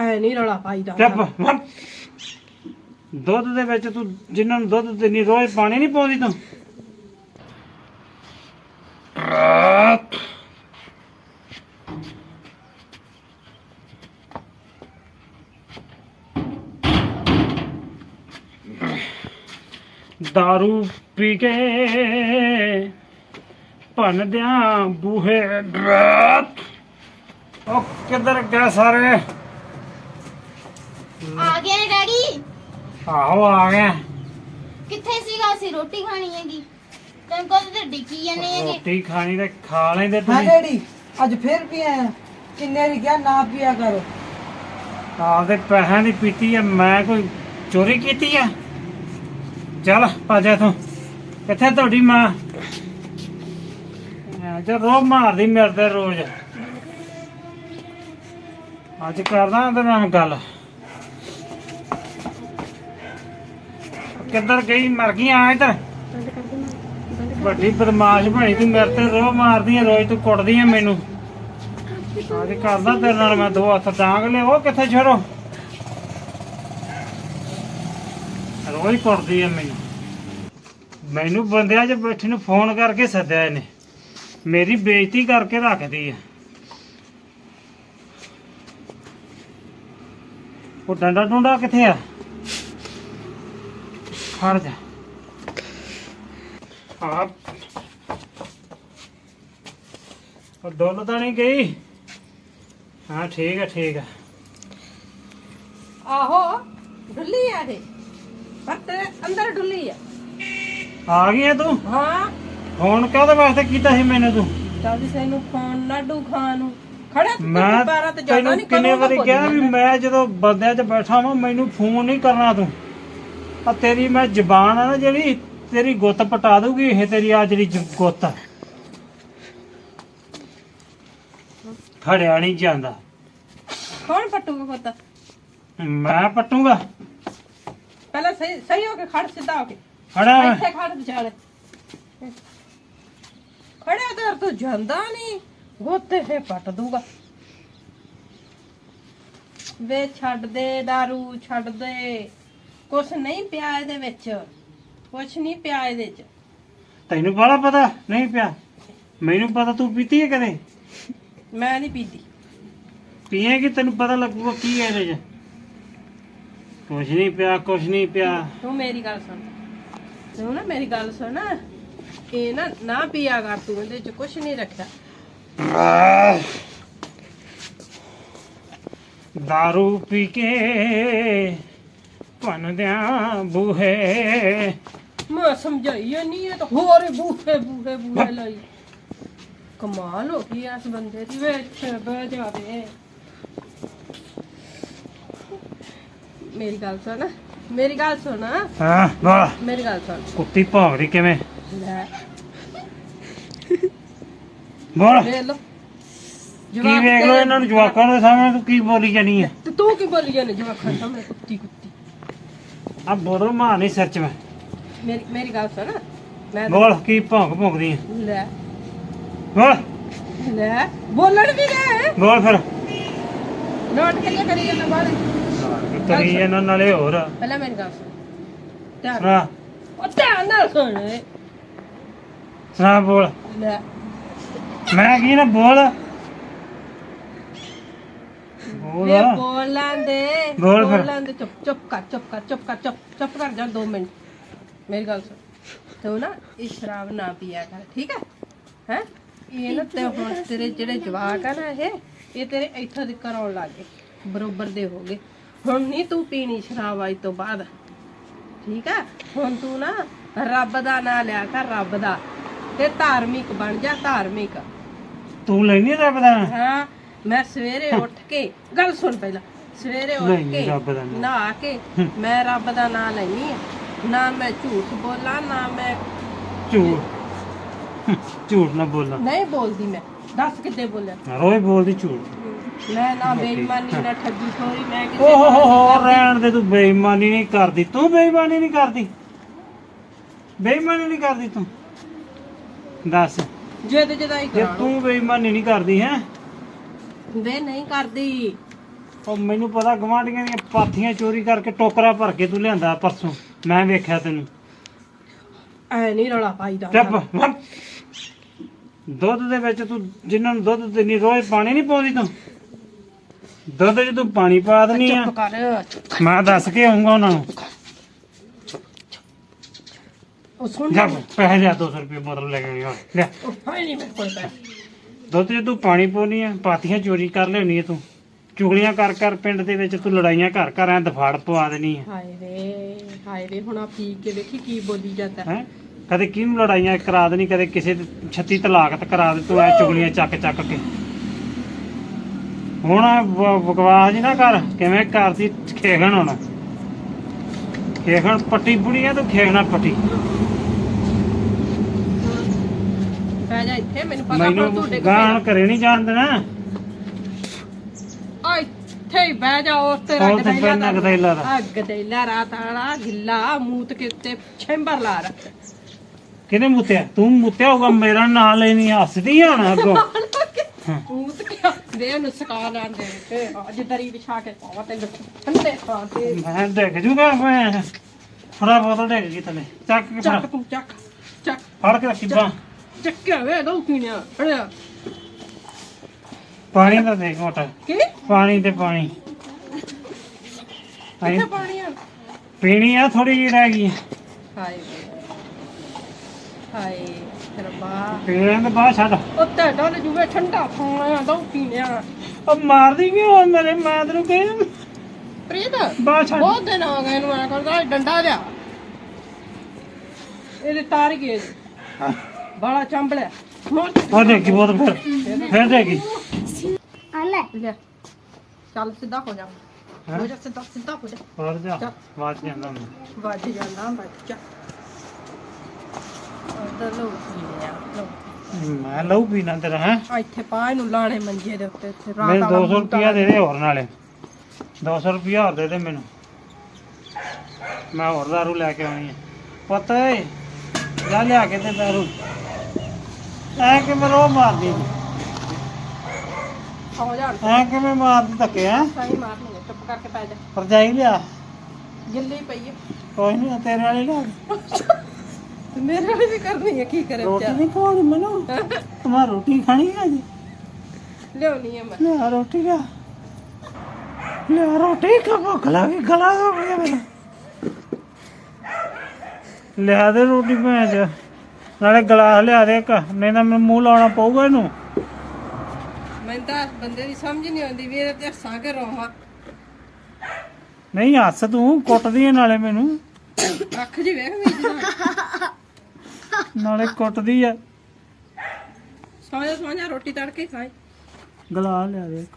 ਐ ਨਹੀਂ ਰੌਲਾ ਪਾਈਦਾ ਚੁੱਪ ਵੜ। ਦੁੱਧ ਦੇ ਵਿੱਚ ਤੂੰ ਜਿਨ੍ਹਾਂ ਨੂੰ ਦੁੱਧ ਦਿੰਨੀ ਰੋਜ਼ ਪਾਣੀ ਨਹੀਂ ਪਾਉਂਦੀ ਤੂੰ। दारू ਪੀ ਕੇ ਭੰਨ ਦਿਆਂ ਬੂਹੇ। ਰਾਤ। ਉਹ ਕਿੱਧਰ ਗਏ ਸਾਰੇ? ਆ ਗਏ ਡੈਡੀ। ਆਹੋ ਆ ਗਏ ਕਿੱਥੇ ਸੀਗਾ? ਅਸੀਂ ਰੋਟੀ ਖਾਣੀ ਹੈਗੀ। ਤੈਨੂੰ ਕਦੋਂ ਤੇ ਡਿੱਕੀ ਜਾਂਦੇ ਹੈਗੇ। ਰੋਟੀ ਖਾਣੀ ਤੇ ਖਾ ਲੈਂਦੇ ਹਾਂ ਤੁਸੀਂ। ਡੈਡੀ ਅੱਜ ਫੇਰ ਪੀਆ ਕਿੰਨੇ ਦੀ ਕਿਹਾ ਨਾ ਪੀਆ ਕਰੋ। ਆਪਦੇ ਪੈਸਿਆਂ ਦੀ ਪੀਤੀ ਆ ਮੈਂ ਕੋਈ ਚੋਰੀ ਕੀਤੀ ਆ? ਚੱਲ ਭੱਜ ਇੱਥੋਂ। ਕਿੱਥੇ ਤੁਹਾਡੀ ਮਾਂ? ਜੇ ਰੋ ਮਾਰਦੀ ਮੇਰੇ ਤੇ ਰੋਜ਼। ਅੱਜ ਕਰਦਾ ਉਹਦੇ ਨਾਲ ਗੱਲ। ਕਿੱਧਰ ਗਈ? ਮਰ ਗਈ ਆ ਇੱਧਰ। ਵੱਡੀ ਬਦਮਾਸ਼ ਬਣੀ ਤੂੰ ਮੇਰੇ ਤੇ ਰੋ ਮਾਰਦੀ ਆ, ਰੋਜ਼ ਤੂੰ ਕੁੱਟਦੀ ਆ ਮੈਨੂੰ। ਅੱਜ ਕਰਦਾ ਤੇਰੇ ਨਾਲ ਮੈਂ ਦੋ ਹੱਥ ਡਾਂਗ ਲਿਆ ਉਹ ਕਿੱਥੇ ਛੜੋ ਰੋਜ਼ ਕੁੱਟਦੀ ਆ ਮੈਨੂੰ। ਮੈਨੂੰ ਬੰਦਿਆਂ 'ਚ ਬੈਠੇ ਨੂੰ ਫੋਨ ਕਰਕੇ ਸੱਦਿਆ ਇਹਨੇ। ਮੇਰੀ ਬੇਇੱਜ਼ਤੀ ਕਰਕੇ ਰੱਖਦੀ ਆ। ਉਹ ਡੰਡਾ ਡੁੰਡਾ ਕਿੱਥੇ ਆ? ਖੜ ਜਾ ਆ। ਉਹ ਡੁੱਲ ਤਾਂ ਨਹੀਂ ਗਈ। ਹਾਂ ਠੀਕ ਹੈ ਠੀਕ ਹੈ। ਆਹੋ ਡੁੱਲੀ ਆ ਇਹ। ਪਰ ਤੇਰੇ ਅੰਦਰ ਡੁੱਲੀ ਆ। ਆ ਗਈ ਹੈ ਤੂੰ? ਹਾਂ। ਫੋਨ ਕਾਹਦੇ ਵਾਸਤੇ ਕੀਤਾ ਸੀ ਮੈਨੂੰ ਤੂੰ? ਚੱਲ ਸੈਨੂੰ ਖਾਣ ਲਾਡੂ ਖਾਣ ਨੂੰ। ਖੜਾ ਤੂੰ ਮੈਂ ਬਾਰਾਂ ਤੇ ਜਾਂਦਾ ਤੈਨੂੰ ਨਹੀਂ ਕਿੰਨੇ ਵਾਰੀ ਕਿਹਾ ਵੀ ਮੈਂ ਜਦੋਂ ਬੰਦਿਆਂ 'ਚ ਬੈਠਾ ਵਾਂ ਮੈਨੂੰ ਫੋਨ ਨਹੀਂ ਕਰਨਾ ਤੂੰ। ਆ ਤੇਰੀ ਮੈਂ ਜ਼ਬਾਨ ਆ ਨਾ ਜਿਹੜੀ ਤੇਰੀ ਗੁੱਤ ਪਟਾ ਦੂਗੀ ਇਹ ਤੇਰੀ ਆ ਜਿਹੜੀ ਜ- ਗੁੱਤ। ਖੜਿਆ ਨਹੀਂ ਜਾਂਦਾ। ਕੌਣ ਪੱਟੂਗਾ ਪੁੱਤ ਮੈਂ ਪਟੂਗਾ। ਪਹਿਲਾਂ ਸਹੀ ਸਹੀ ਹੋ ਕੇ ਖੜ ਸਿੱਧਾ ਹੋ ਕੇ। ਖੜਾ ਮੈਂ ਇੱਥੇ ਖੜ ਵਿਚਾਲੇ ਖੜਿਆ ਤੇ ਤੂੰ ਜਾਂਦਾ ਨਹੀਂ। ਗੋਤੇ ਫੇ ਪੱਟ ਦੂਗਾ ਵੇ ਛੱਡ ਦੇ दारू ਛੱਡ ਦੇ। ਕੁਛ ਨਹੀਂ ਪਿਆ ਇਹਦੇ ਵਿੱਚ। ਕੁਛ ਨਹੀਂ ਪਿਆ ਇਹਦੇ ਚ। ਤੈਨੂੰ ਬੜਾ ਪਤਾ? ਨਹੀਂ ਪਿਆ। ਮੈਨੂੰ ਪਤਾ ਤੂੰ ਪੀਤੀ ਹੈ ਕਦੇ? ਮੈਂ ਨਹੀਂ ਪੀਤੀ। ਪੀਏਗੀ ਤੈਨੂੰ ਪਤਾ ਲੱਗੂਗਾ ਕੀ ਹੈ ਇਹਦੇ 'ਚ। ਕੁਛ ਨਹੀਂ ਪਿਆ ਕੁਛ ਨਹੀਂ ਪਿਆ। ਤੂੰ ਮੇਰੀ ਗੱਲ ਸੁਣ। ਤੂੰ ਨਾ ਮੇਰੀ ਗੱਲ ਸੁਣ। ਇਹ ਨਾ ਨਾ ਪੀਆ ਕਰ ਤੂੰ ਇਹਦੇ ਚ ਕੁਛ ਨਹੀਂ ਰੱਖਿਆ। दारू ਪੀ ਕੇ ਭੰਨਦਿਆਂ ਬੂਹੇ ਮੈਂ ਸਮਝਾਈ ਨਹੀਂ ਇਹ ਤਾਂ ਹੋਰ ਹੀ ਬੂਹੇ ਬੂਹੇ ਬੂਹੇ ਲਈ। ਕਮਾਲ ਹੋ ਗਈ ਇਸ ਬੰਦੇ ਦੀ ਵਿੱਚ ਬਹਿ ਜਾਵੇ। ਮੇਰੀ ਗੱਲ ਸੁਣ ਮੇਰੀ ਗੱਲ ਸੁਣ। ਹਾਂ ਬੋਲ ਮੇਰੀ ਗੱਲ ਸੁਣ। ਕੁੱਤੀ ਭੌਂਕਦੀ ਕਿਵੇਂ? ਲੈ। ਬੋਲ। ਵੇਖ ਲੋ ਕੀ ਵੇਖ ਲੋ ਇਹਨਾਂ ਨੂੰ ਜਵਾਕਾਂ ਦੇ ਸਾਹਮਣੇ ਤੂੰ ਕੀ ਬੋਲੀ ਜਾਨੀ ਹੈ ਤੇ ਤੂੰ ਕੀ ਬੋਲੀ ਜਾਂਦੇ ਜਵਾਖਾਂ ਸਾਹਮਣੇ ਕੁੱਤੀ ਕੁੱਤੀ? ਆ ਬੋਲੋ ਮਾਂ ਨਹੀਂ ਸਿਰ ਚ ਮੈਂ। ਮੇਰੀ ਮੇਰੀ ਗੱਲ ਸੁਣ। ਮੈਂ ਬੋਲ ਕੀ ਭੌਂਕ ਭੌਂਕਦੀ ਲੈ। ਬੋਲ। ਲੈ। ਬੋਲਣ ਵੀ ਦੇ। ਬੋਲ ਫਿਰ। ਨੋਟ ਕਿੱਥੇ ਕਰੀ ਜਾਂਦਾ ਬਾਹਰ? ਕਰੀ ਇਹਨਾਂ ਨਾਲੇ ਹੋਰ। ਪਹਿਲਾਂ ਮੇਰੀ ਗੱਲ ਸੁਣ। ਧਿਆਨ ਸੁਣਾ। ਉਹ ਧਿਆਨ ਨਾਲ ਸੁਣ। ਸੁਣਾ ਬੋਲ। ਲੈ। ਮੈਂ ਕੀ ਨਾ ਬੋਲ। ਬੋਲ। ਵੇ ਬੋਲਾਂ ਦੇ ਬੋਲ ਫਿਰ। ਬੋਲਾਂ ਦੇ ਚੁੱਪ ਚੁੱਪ ਕਰ ਚੁੱਪ ਕਰ ਚੁੱਪ ਕਰ ਚੁੱਪ ਚੁੱਪ ਕਰ ਜਾ 2 ਮਿੰਟ। ਮੇਰੀ ਗੱਲ ਸੁਣ। ਤੂੰ ਨਾ ਇਹ ਸ਼ਰਾਬ ਨਾ ਪੀਆ ਕਰ ਠੀਕ ਹੈ? ਹੈ? ਇਹ ਨਾ ਤੇ ਹੁਣ ਤੇਰੇ ਜਿਹੜੇ ਜਵਾਕ ਆ ਨਾ ਇਹ ਇਹ ਤੇਰੇ ਇੱਥੋਂ ਦੀ ਕਰਾਉਣ ਲੱਗ ਗਏ। ਬਰੋਬਰ ਦੇ ਹੋ ਗਏ। ਹੁਣ ਨਹੀਂ ਤੂੰ ਪੀਣੀ ਸ਼ਰਾਬ ਅੱਜ ਤੋਂ ਬਾਅਦ। ਠੀਕ ਹੈ? ਹੁਣ ਤੂੰ ਨਾ ਰੱਬ ਦਾ ਨਾਂ ਲਿਆ ਕਰ ਰੱਬ ਦਾ। ਤੇ ਧਾਰਮਿਕ ਬਣ ਜਾ ਧਾਰਮਿਕ। ਤੂੰ ਲੈਣੀ ਰੱਬ ਦਾ ਹਾਂ। ਮੈਂ ਸਵੇਰੇ ਉੱਠ ਕੇ ਗੱਲ ਸੁਣ ਪਹਿਲਾਂ ਸਵੇਰੇ ਉੱਠ ਨਹੀਂ, ਕੇ ਰੱਬ ਦਾ ਨਾਂ। ਨਹਾ ਕੇ ਮੈਂ ਰੱਬ ਦਾ ਨਾਮ ਲੈਣੀ ਆ ਨਾ ਮੈਂ ਝੂਠ ਬੋਲਾਂ ਨਾ ਮੈਂ ਝੂਠ। ਝੂਠ ਨਾ ਬੋਲਣਾ ਨਹੀਂ ਬੋਲਦੀ ਮੈਂ ਦੱਸ ਕਿੱਦੇ ਬੋਲਿਆ? ਰੋਜ਼ ਬੋਲਦੀ ਝੂਠ। ਮੈਂ ਨਾ ਬੇਈਮਾਨੀ ਨਾ ਠੱਗੀ ਠੋਰੀ ਮੈਂ ਕਿਸੇ ਓਹ ਹੋ। ਰਹਿਣ ਦੇ ਤੂੰ ਬੇਈਮਾਨੀ ਨਹੀਂ ਕਰਦੀ। ਤੂੰ ਬੇਈਮਾਨੀ ਨਹੀਂ ਕਰਦੀ। ਬੇਈਮਾਨੀ ਨਹੀਂ ਕਰਦੀ ਤੂੰ। ਦੱਸ। ਜਿੱਦ ਜਦਾਈ ਜੇ ਕਰਾ ਤੂੰ ਬੇਈਮਾਨੀ ਨਹੀਂ ਕਰਦੀ ਹੈ? ਵੇ ਨਹੀਂ ਕਰਦੀ। ਉਹ ਮੈਨੂੰ ਪਤਾ ਗਵਾਂਢੀਆਂ ਦੀਆਂ ਪਾਥੀਆਂ ਚੋਰੀ ਕਰਕੇ ਟੋਕਰਾ ਭਰ ਕੇ ਤੂੰ ਲਿਆਂਦਾ ਪਰਸੋਂ। ਮੈਂ ਵੇਖਿਆ ਤੈਨੂੰ। ਐ ਨਹੀਂ ਰੌਲਾ ਪਾਈਦਾ ਚੱਪ ਵੜ। ਦੁੱਧ ਦੇ ਵਿੱਚ ਤੂੰ ਜਿਨ੍ਹਾਂ ਨੂੰ ਦੁੱਧ ਦਿੰਨੀ ਰੋਜ਼ ਪਾਣੀ ਨਹੀਂ ਪਾਉਂਦੀ ਤੂੰ? ਦੁੱਧ 'ਚ ਤੂੰ ਪਾਣੀ ਪਾ ਦਿੰਨੀ ਆ। ਚੁੱਪ ਕਰ ਚੁੱਪ। ਮੈਂ ਦੱਸ ਕੇ ਆਉਂਗਾ ਉਹਨਾਂ ਨੂੰ। ਉਹ ਸੁਣ ਜਾ ਪੈਸੇ ਲਿਆ 200 ਰੁਪਏ ਬੋਤਲ ਲੈ ਕੇ ਲਿਆ। ਉਹ ਹੈ ਨਹੀਂ ਮੇਰੇ ਕੋਲ ਪੈਸੇ। ਦੁੱਧ 'ਚ ਤੂੰ ਪਾਣੀ ਪਾਉਣੀ ਆ ਪਾਥੀਆਂ ਚੋਰੀ ਕਰ ਲਿਆਉਣੀ ਆ ਤੂੰ। ਚੁਗਲੀਆਂ ਕਰ ਕਰ ਪਿੰਡ ਦੇ ਵਿੱਚ ਤੂੰ ਲੜਾਈਆਂ ਘਰ ਘਰ ਐ ਦਫਾੜ ਪਵਾ ਦੇਣੀ ਆ। ਹਾਏ ਵੇ ਹਾਏ ਵੇ ਹੁਣ ਆ ਪੀ ਕੇ ਵੇਖੀ ਕੀ ਬੋਲੀ ਜਾਂਦਾ। ਹੈ? ਕਦੇ ਕਿਹਨੂੰ ਲੜਾਈਆਂ ਕਰਾ ਦੇਣੀ ਕਦੇ ਕਿਸੇ ਦੇ 36 ਤਲਾਕ ਕਰਾ ਦੇ ਤੂੰ ਐ ਚੁਗਲੀਆਂ ਚੱਕ ਚੱਕ ਕੇ। ਹੁਣ ਆਹ ਬ- ਬਕਵਾਸ ਜੀ ਨਾ ਕਰ ਕਿਵੇਂ ਕਰਦੀ ਖੇਗਣ ਹੁਣ। ਖੇਗਣ ਪੱਟੀ ਬੁੜੀ ਆ ਤੂੰ ਖੇਗਣਾ ਪੱਟੀ। ਬਹਿ ਜਾ ਇੱਥੇ ਮੈਨੂੰ ਪਤਾ ਹੁਣ ਮੈਨੂੰ ਤੁਹਾਡੇ ਗਾਣ ਘਰੇ ਨਹੀਂ ਜਾਣ ਦੇਣਾ। ਆ ਇੱਥੇ ਹੀ ਬਹਿ ਜਾ ਉਸ ਤੇ ਉਹ ਤੇ ਪੈਨ ਗਦੈਲਾ ਦਾ। ਅੱਗ ਦੇ ਲਾ ਰਾਤ ਆਲਾ ਗਿੱਲਾ ਮੂਤ ਕੇ ਉੱਤੇ ਛੇਂਬਰ ਲਾ ਰੱਖ। ਕਿਹਨੇ ਮੁੱਤਿਆ? ਤੂੰ ਮੁੱਤਿਆ ਹੋਗਾ ਮੇਰਾ ਨਾਂ ਲੈਣੀ ਹੱਸਦੀ ਹੁਣ ਅੱਗੋਂ। ਮੂਤ ਕੇ ਦੇ ਨੂੰ ਸਕਾ ਲੈਣ ਦੇ ਤੇ। ਅੱਜ ਦਰੀ ਵਿਛਾ ਕੇ ਪਾਵਾ ਤੇ ਠੰਡੇ ਥਾਂ ਤੇ ਮੈਂ ਡਿੱਗ ਜੂਗਾ ਮੈਂ ਫੜਾ ਬੋਤਲ ਡਿੱਗ ਗਈ ਥੱਲੇ ਚੱਕ ਕੇ ਫੜਾ। ਚੱਕ ਤੂੰ ਚੱਕ ਚੱਕ। ਫੜ ਕੇ ਰੱਖੀ ਬਾਂਹ। ਚੱਕਿਆ ਵੇ ਦੋ ਪੀਣਿਆ ਫੜਿਆ ਪਾਣੀ ਦਾ ਦੇਖ ਮੋਟਾ। ਕੀ? ਪਾਣੀ ਤੇ ਪਾਣੀ। ਕਿੱਥੇ ਪਾਣੀ ਆ? ਪੀਣੀ ਆ ਥੋੜੀ ਜਿਹੀ ਰਹਿ ਗਈ ਹਾਏ ਵੇ। ਹਾਏ ਰੱਬਾ ਪੀਣ ਦੇ ਬਾਅਦ ਛੱਡ। ਉੱਤੇ ਡੋਲ ਜੂਵੇ ਠੰਡਾ ਉਹ ਮਾਰਦੀ ਕਿਉਂ ਮੇਰੇ? ਮੈਂ ਤੈਨੂੰ ਪ੍ਰੀਤ ਛੱਡ। ਬਹੁਤ ਦਿਨ ਹੋ ਗਏ ਇਹਨੂੰ ਆ ਕਰਦਾ ਡੰਡਾ ਲਿਆ ਇਹਦੇ ਤਾਰ ਗਏ ਹਾਂ। ਬਾਲਾ ਚੰਬਲਿਆ ਮੋਰ ਉਹ ਦੇਖੀ ਬਹੁਤ ਫਿਰ ਫਿਰ ਦੇਖੀ। ਆ ਲੈ। ਲਿਆ ਚੱਲ ਸਿੱਧਾ ਹੋ ਜਾ। ਹੈਂ? ਹੋ ਜਾ ਸਿੱਧਾ ਸਿੱਧਾ ਹੋ ਜਾ। ਹੋਰ ਜਾ ਬਾਅਦ ਜਾਂਦਾ ਮੈਂ ਵੱਜ ਜਾਂਦਾ ਵੱਜ ਜਾ। ਉਹਦਾ ਲੋ ਪੀਣਿਆ ਲੋ ਮੈਂ ਲਊ ਪੀਣਾ ਤੇਰਾ ਹੈ? ਇੱਥੇ ਪਾ ਇਹਨੂੰ ਲਾਣੇ ਮੰਜੇ ਦੇ ਉੱਤੇ ਇੱਥੇ ਰਾਤ ਮੈਨੂੰ ਵਾਲਾ 200 ਰੁਪਿਆ ਦੇ ਦੇ ਹੋਰ ਨਾਲੇ। 200 ਰੁਪਿਆ ਹੋਰ ਦੇ ਦੇ ਮੈਨੂੰ। ਮੈਂ ਹੋਰ ਦਾਰੂ ਲੈ ਕੇ ਆਉਣੀ ਹੈ ਪੁੱਤ ਜਾ ਲਿਆ ਕੇ ਤੇ ਦਾਰੂ। ਐ ਕਿ ਮੈਂ ਰੋ ਮਾਰਦੀ ਹੋ ਜਾ ਐ ਕਿਵੇਂ ਮਾਰਦੀ ਧੱਕੇ ਆ ਸਾਈ ਮਾਰਨੀ ਹੈ, ਚੁੱਪ ਕਰਕੇ ਪੈ ਜਾ। ਪਰਜਾਈ ਲਿਆ? ਗਿੱਲੀ ਪਈ ਹੈ ਕੋਈ ਨਹੀਂ ਤੇਰੇ ਵਾਲੀ ਲਿਆ ਤੇ ਮੇਰੇ ਵਾਲੀ ਵੀ ਕਰਨੀ ਹੈ ਕੀ ਕਰੇ ਰੋਟੀ ਨਹੀਂ ਖਾਣੀ ਮੈਨੂੰ? ਤੁਮਾ ਰੋਟੀ ਖਾਣੀ ਹੈ ਜੀ। ਲਿਆਉਣੀ ਹੈ ਮੈਂ। ਲਿਆ ਰੋਟੀ ਲਿਆ। ਲਿਆ ਰੋਟੀ ਕਾ ਭੁੱਖ ਲੱਗੀ ਗਲਾ ਹੋ ਗਿਆ ਮੇਰਾ। ਲਿਆ ਦੇ ਰੋਟੀ ਭੈਣ ਚ। ਨਾਲੇ ਗਲਾਸ ਲਿਆ ਦੇ ਇੱਕ ਨਹੀਂ ਤਾਂ ਮੈਨੂੰ ਮੂੰਹ ਲਾਉਣਾ ਪਊਗਾ ਇਹਨੂੰ। ਮੈਨੂੰ ਤਾਂ ਬੰਦੇ ਦੀ ਸਮਝ ਨਹੀਂ ਆਉਂਦੀ ਵੀ ਇਹਦੇ ਤੇ ਹੱਸਾਂ ਕੇ ਰੋਵਾਂ। ਨਹੀਂ ਹੱਸ ਤੂੰ ਕੁੱਟਦੀ ਹੈ ਨਾਲੇ ਮੈਨੂੰ। ਅੱਖ ਜੀ ਵੇਖ ਮੇਰੀ ਨਾਲੇ ਕੁੱਟਦੀ ਆ ਸੌਂ ਜਾ ਸੌਂ ਜਾ ਰੋਟੀ ਤੜਕੇ ਖਾਏ ਗਲਾਸ ਲਿਆ ਦੇ ਇੱਕ।